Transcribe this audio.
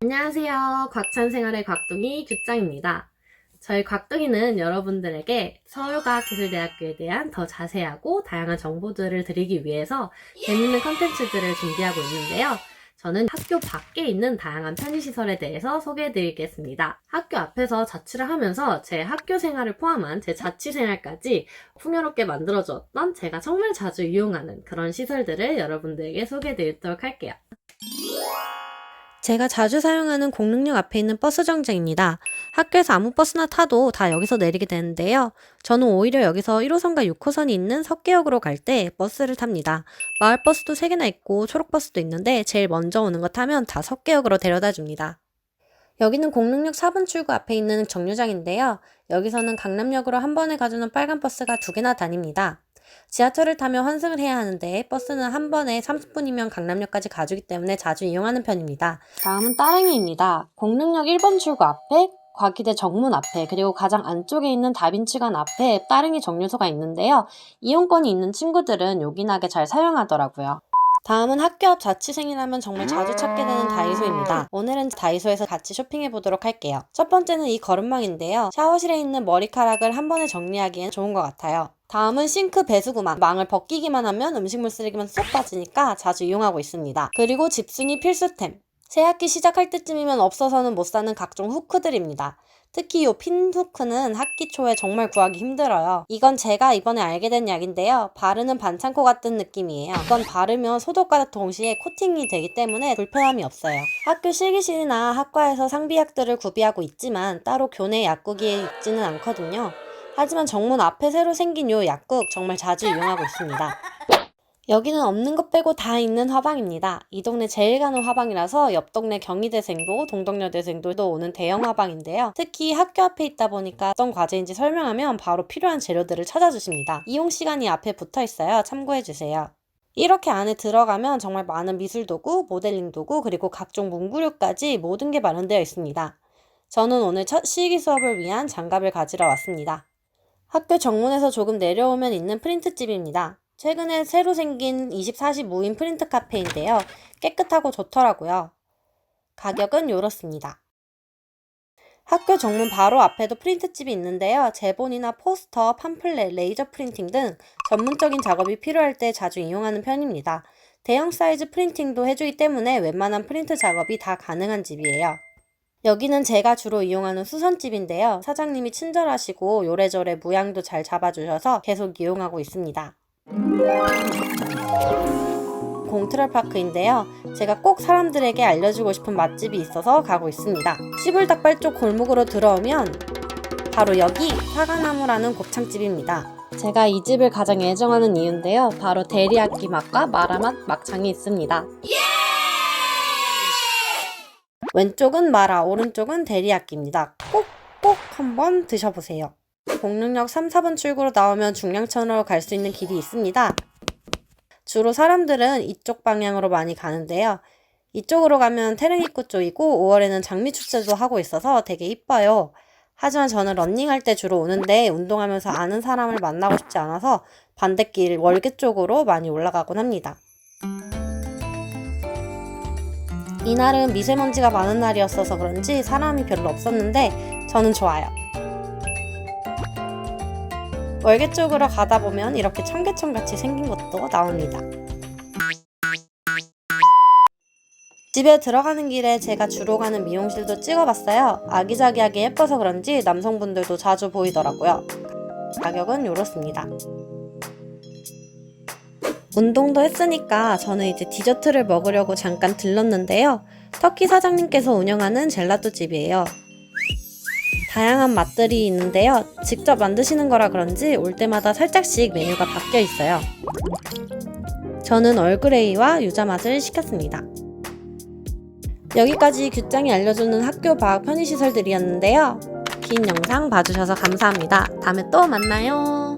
안녕하세요. 곽찬생활의 곽둥이 규짱입니다. 저희 곽둥이는 여러분들에게 서울과학기술대학교에 대한 더 자세하고 다양한 정보들을 드리기 위해서 재밌는 컨텐츠들을 준비하고 있는데요. 저는 학교 밖에 있는 다양한 편의시설에 대해서 소개해드리겠습니다. 학교 앞에서 자취를 하면서 제 학교 생활을 포함한 제 자취 생활까지 풍요롭게 만들어주었던 제가 정말 자주 이용하는 그런 시설들을 여러분들에게 소개해드리도록 할게요. 제가 자주 사용하는 공릉역 앞에 있는 버스 정장입니다. 학교에서 아무 버스나 타도 다 여기서 내리게 되는데요. 저는 오히려 여기서 1호선과 6호선이 있는 석계역으로 갈 때 버스를 탑니다. 마을 버스도 3개나 있고 초록버스도 있는데 제일 먼저 오는 거 타면 다 석계역으로 데려다 줍니다. 여기는 공릉역 4번 출구 앞에 있는 정류장인데요. 여기서는 강남역으로 한 번에 가주는 빨간 버스가 두 개나 다닙니다. 지하철을 타면 환승을 해야 하는데 버스는 한 번에 30분이면 강남역까지 가주기 때문에 자주 이용하는 편입니다. 다음은 따릉이입니다. 공릉역 1번 출구 앞에 과기대 정문 앞에 그리고 가장 안쪽에 있는 다빈치관 앞에 따릉이 정류소가 있는데요. 이용권이 있는 친구들은 요긴하게 잘 사용하더라고요. 다음은 학교 앞 자취생이라면 정말 자주 찾게 되는 다이소입니다. 오늘은 다이소에서 같이 쇼핑해 보도록 할게요. 첫 번째는 이 거름망인데요. 샤워실에 있는 머리카락을 한 번에 정리하기엔 좋은 것 같아요. 다음은 싱크 배수구망. 망을 벗기기만 하면 음식물 쓰레기만 쏙 빠지니까 자주 이용하고 있습니다. 그리고 집순이 필수템. 새학기 시작할 때쯤이면 없어서는 못 사는 각종 후크들입니다. 특히 이핀 후크는 학기 초에 정말 구하기 힘들어요. 이건 제가 이번에 알게 된 약인데요. 바르는 반창고 같은 느낌이에요. 이건 바르면 소독과 동시에 코팅이 되기 때문에 불편함이 없어요. 학교 실기실이나 학과에서 상비약들을 구비하고 있지만 따로 교내 약국에 있지는 않거든요. 하지만 정문 앞에 새로 생긴 요 약국 정말 자주 이용하고 있습니다. 여기는 없는 것 빼고 다 있는 화방입니다. 이 동네 제일 가는 화방이라서 옆 동네 경희대생도 동덕여대생도 오는 대형 화방인데요. 특히 학교 앞에 있다 보니까 어떤 과제인지 설명하면 바로 필요한 재료들을 찾아주십니다. 이용 시간이 앞에 붙어 있어요. 참고해주세요. 이렇게 안에 들어가면 정말 많은 미술 도구, 모델링 도구, 그리고 각종 문구류까지 모든 게 마련되어 있습니다. 저는 오늘 첫 실기 수업을 위한 장갑을 가지러 왔습니다. 학교 정문에서 조금 내려오면 있는 프린트집입니다. 최근에 새로 생긴 24시 무인 프린트 카페인데요. 깨끗하고 좋더라고요. 가격은 이렇습니다. 학교 정문 바로 앞에도 프린트집이 있는데요. 제본이나 포스터, 팜플렛, 레이저 프린팅 등 전문적인 작업이 필요할 때 자주 이용하는 편입니다. 대형 사이즈 프린팅도 해주기 때문에 웬만한 프린트 작업이 다 가능한 집이에요. 여기는 제가 주로 이용하는 수선집인데요. 사장님이 친절하시고 요래저래 모양도 잘 잡아주셔서 계속 이용하고 있습니다. 공트럴파크인데요. 제가 꼭 사람들에게 알려주고 싶은 맛집이 있어서 가고 있습니다. 시불닭발 쪽 골목으로 들어오면 바로 여기 사과나무라는 곱창집입니다. 제가 이 집을 가장 애정하는 이유인데요. 바로 데리야끼 맛과 마라맛 막창이 있습니다. 왼쪽은 마라, 오른쪽은 데리야끼입니다. 꼭꼭 한번 드셔보세요. 공릉역 3, 4번 출구로 나오면 중량천으로 갈 수 있는 길이 있습니다. 주로 사람들은 이쪽 방향으로 많이 가는데요. 이쪽으로 가면 태릉입구 쪽이고 5월에는 장미 축제도 하고 있어서 되게 이뻐요. 하지만 저는 런닝할 때 주로 오는데 운동하면서 아는 사람을 만나고 싶지 않아서 반대길 월계 쪽으로 많이 올라가곤 합니다. 이날은 미세먼지가 많은 날이었어서 그런지 사람이 별로 없었는데 저는 좋아요. 월계 쪽으로 가다 보면 이렇게 청계천 같이 생긴 것도 나옵니다. 집에 들어가는 길에 제가 주로 가는 미용실도 찍어봤어요. 아기자기하게 예뻐서 그런지 남성분들도 자주 보이더라고요. 가격은 이렇습니다. 운동도 했으니까 저는 이제 디저트를 먹으려고 잠깐 들렀는데요. 터키 사장님께서 운영하는 젤라또 집이에요. 다양한 맛들이 있는데요. 직접 만드시는 거라 그런지 올 때마다 살짝씩 메뉴가 바뀌어 있어요. 저는 얼그레이와 유자 맛을 시켰습니다. 여기까지 규장이 알려주는 학교 방학 편의시설들이었는데요. 긴 영상 봐주셔서 감사합니다. 다음에 또 만나요.